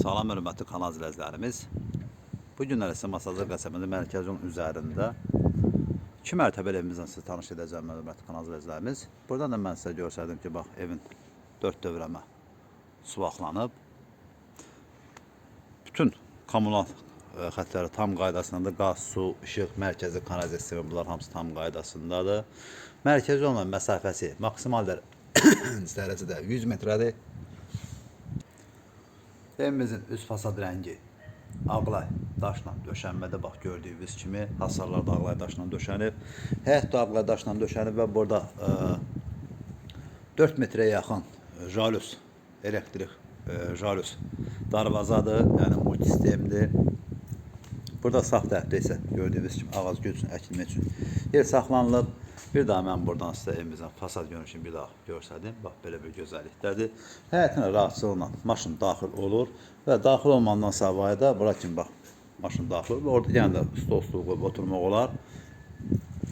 Salam hörmətli kanal izləyicilərimiz. Bu günlər isə Masazır qəsəbəndə mərkəz yolun üzərində 2 mərtəbəli evimizlə sizi tanış edəcəm hörmətli kanal izləyicilərimiz. Buradan da mən sizə göstərdim ki, bax evin 4 dövrəmə suvaqlanıb. Bütün kommunal e, xətləri tam qaydasındadır. Qaz, su, işıq, mərkəzi kanalizasiya bunlar hamısı tam qaydasındadır. Mərkəzi olan məsafəsi maksimal dər- dərəcədə 100 metrədir. Evimizin üst fasad rəngi ağlay daşla döşənmədə bax gördüyünüz kimi hasarlar da ağlay daşla döşənib. Həyət də ağlay daşla döşənib və burada e, 4 metrəyə yaxın jalus elektrik e, jalus darvazadır, yəni multisistemdir. Burada sağ tərəfdə isə gördüyünüz kimi ağac gül üçün, əkilmək üçün yer saxlanılıb. Bir daha mən buradan sizə evimizin fasad görünüşünü bir daha göstərdim. Bax belə bir gözəllikdədir. Həyətinə rahatçılıqla maşın daxil olur və daxil olmandan savayı da bura kimi bax maşın daxil olur. Orada yenə də stol stol qoyub oturmaq olar.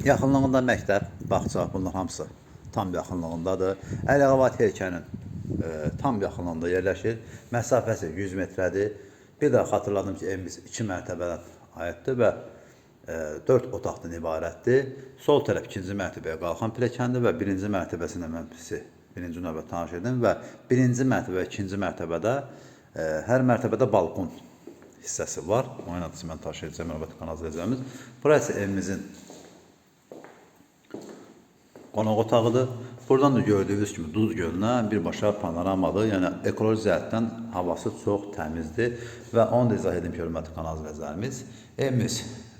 Yaxınlığında məktəb, bağça, bunlar hamısı tam yaxınlığındadır. Əliqavat heykəlinin e, tam yaxınlığında yerləşir. Məsafəsi 100 metrədir. Bir daha xatırladım ki, evimiz 2 mərtəbədən aiddir və 4 otaqdan ibarətdir. Sol tərəf ikinci mərtəbəyə qalxan pilləkəndir və birinci mərtəbəsində mən sizi birinci növbə tanış edim və birinci mərtəbə və ikinci mərtəbədə hər mərtəbədə balkon hissəsi var. O ilə də mən tanış edəcəm, əlbəttə kanal izləyəcəyimiz. Burası evimizin qonaq otağıdır. Buradan da gördüyünüz kimi Duz gölünə birbaşa panoramadır. Yəni ekoloji cəhətdən havası çox təmizdir və onu da izah edim ki, hörmətli kanal izləyicilərimiz. Evimiz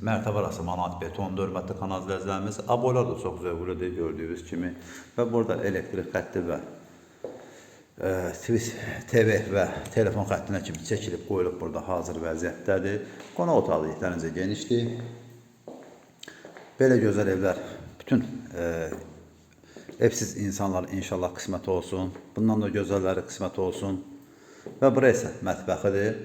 mərtəbə arası manat betondur, hörmətli kanal izləyicilərimiz. Aboylar da çox zövqlüdür gördüyünüz kimi və burada elektrik xətti və e, TV və telefon xəttinə kimi çəkilib qoyulub burada hazır vəziyyətdədir. Qonaq otağı yetərincə genişdir. Belə gözəl evlər bütün e, evsiz insanlar inşallah qismət olsun. Bundan da gözəlləri qismət olsun. Və bura isə mətbəxidir.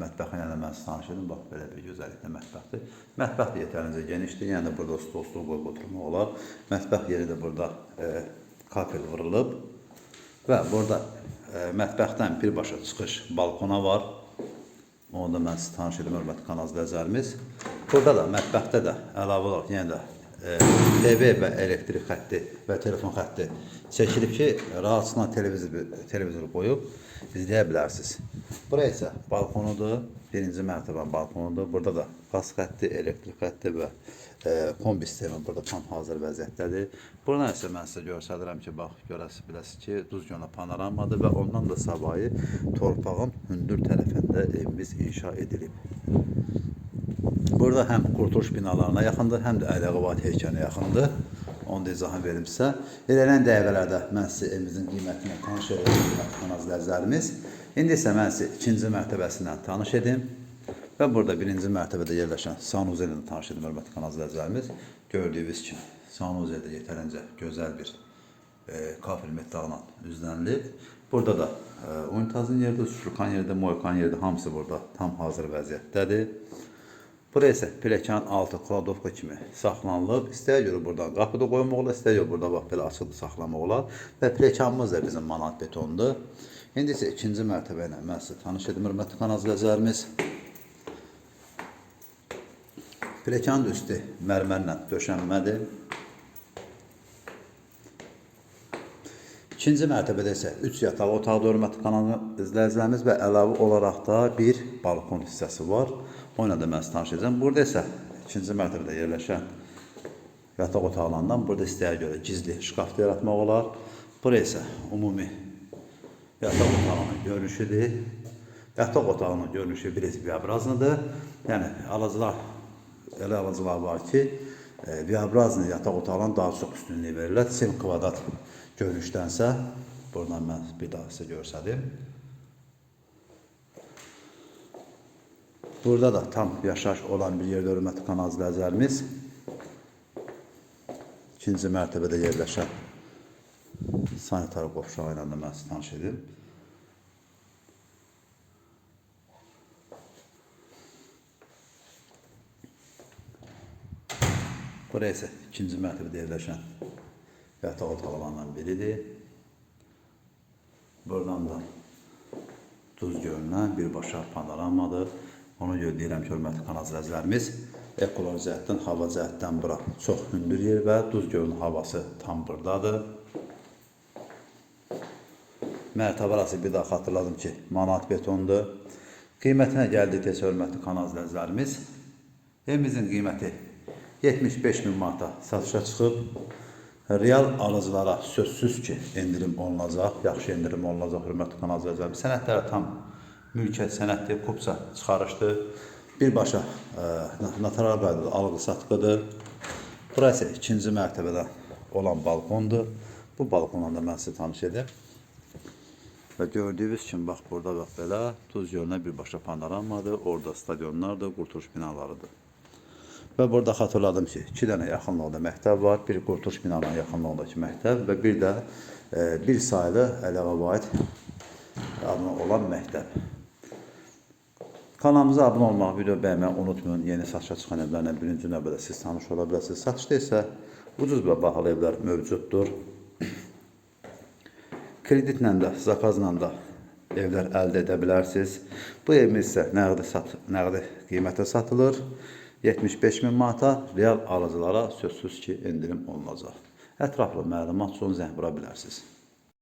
Mətbəxi ilə də mən sizi tanış edim. Bax, belə bir gözəlliklə mətbəxdir. Mətbəx də yetərincə genişdir. Yəni burada stol stol qoyub oturmaq olar. Mətbəx yeri də burada e, kafel vurulub. Və burada e, mətbəxdən birbaşa çıxış balkona var. Onu da mən sizi tanış edim, hörmətli. Burada da mətbəxdə də əlavə olaraq yenə də TV və elektrik xətti və telefon xətti çəkilib ki, rahatçılıqla televizor televizor qoyub izləyə bilərsiniz. Bura isə balkonudur. Birinci mərtəbə balkonudur. Burada da qaz xətti, elektrik xətti və e, kombi sistemi burada tam hazır vəziyyətdədir. Buradan isə mən sizə göstərirəm ki, bax görəsiz biləsiz ki, Duz gölünə panoramadır və ondan da savayı torpağın hündür tərəfində evimiz inşa edilib. Burada həm qurtuluş binalarına yaxındır, həm də Əliğavat heykəlinə yaxındır. Onu da izahını verim sizə. Elələn dəqiqələrdə mən sizə evimizin qiymətinə tanış edəcəm, kanal izləyicilərimiz. İndi isə mən sizə ikinci mərtəbəsindən tanış edim. Və burada birinci mərtəbədə yerləşən sanuzel ilə tanış edim, hörmətli kanal izləyicilərimiz. Gördüyünüz kimi sanuzeldə yetərincə gözəl bir e, kafir metalla üzlənilib. Burada da e, unitazın yerdə, şurkan yerdə, moykan yerdə hamısı burada tam hazır vəziyyətdədir. Bura isə pilləkənin altı kladovka kimi saxlanılıb. İstəyə görə buradan qapı da qoymaq olar, istəyə burada bax belə açıq saxlamaq olar. Və pilləkənimiz də bizim manat betondur. İndi isə ikinci mərtəbə ilə mən sizə tanış edim, hörmətli kanal izləyicilərimiz. Pilləkənin üstü mərmərlə döşənmədir. İkinci mərtəbədə isə 3 yataq otağı hörmətli kanal izləyicilərimiz və əlavə olaraq da bir balkon hissəsi var. O ilə də mən sizi tanış edəcəm. Burada isə ikinci mərtəbədə yerləşən yataq otaqlarından burada istəyə görə gizli şkaf da yaratmaq olar. Bura isə ümumi yataq otağının görünüşüdür. Yataq otağının görünüşü biraz biabrazlıdır. Yəni alıcılar elə alıcılar var ki, e, biabrazlı yataq otağlarına daha çox üstünlük verirlər. Sim kvadrat görünüşdənsə, buradan mən bir daha sizə göstərim. Burada da tam yaşayış olan bir yerdə hörmətli kanal izləyicilərimiz. İkinci mərtəbədə yerləşən sanitar qovşağı ilə də mən sizi tanış edim. Bura isə ikinci mərtəbədə yerləşən yataq otaqlarından biridir. Buradan da Duz gölünə birbaşa panoramadır. Onu görə deyirəm ki, hörmətli kanal izləyicilərimiz, ekoloji cəhətdən, hava cəhətdən bura çox hündür yer və Duz gölünün havası tam burdadır. Mərtəbə arası bir daha xatırladım ki, manat betondur. Qiymətinə gəldikdə isə hörmətli kanal izləyicilərimiz, evimizin qiyməti 75 min manata satışa çıxıb. Real alıcılara sözsüz ki, endirim olunacaq, yaxşı endirim olunacaq hörmətli kanal izləyicilərimiz. Sənədləri tam mülkiyyət sənəddir, kupça çıxarışdır. Birbaşa e, notarial qaydada alqı-satqıdır. Bura isə ikinci mərtəbədə olan balkondur. Bu balkonla da mən sizi tanış edim. Və gördüyünüz kimi bax burada bax belə Tuz gölünə birbaşa panoramadır. Orada stadionlardır, qurtuluş binalarıdır. Və burada xatırladım ki, iki dənə yaxınlıqda məktəb var. Bir qurtuluş binanın yaxınlığındakı məktəb və bir də e, bir sayılı Əliağa Vahid adına olan məktəb. Kanalımıza abunə olmağı, video bəyənməyi unutmayın. Yeni satışa çıxan evlərlə birinci növbədə siz tanış ola bilərsiniz. Satışda isə ucuz və bahalı evlər mövcuddur. Kreditlə də, zakazla da evlər əldə edə bilərsiniz. Bu evimiz isə nəqdi sat nəqdi qiymətə satılır. 75 min manata real alıcılara sözsüz ki, endirim olunacaq. Ətraflı məlumat üçün zəng vura bilərsiniz.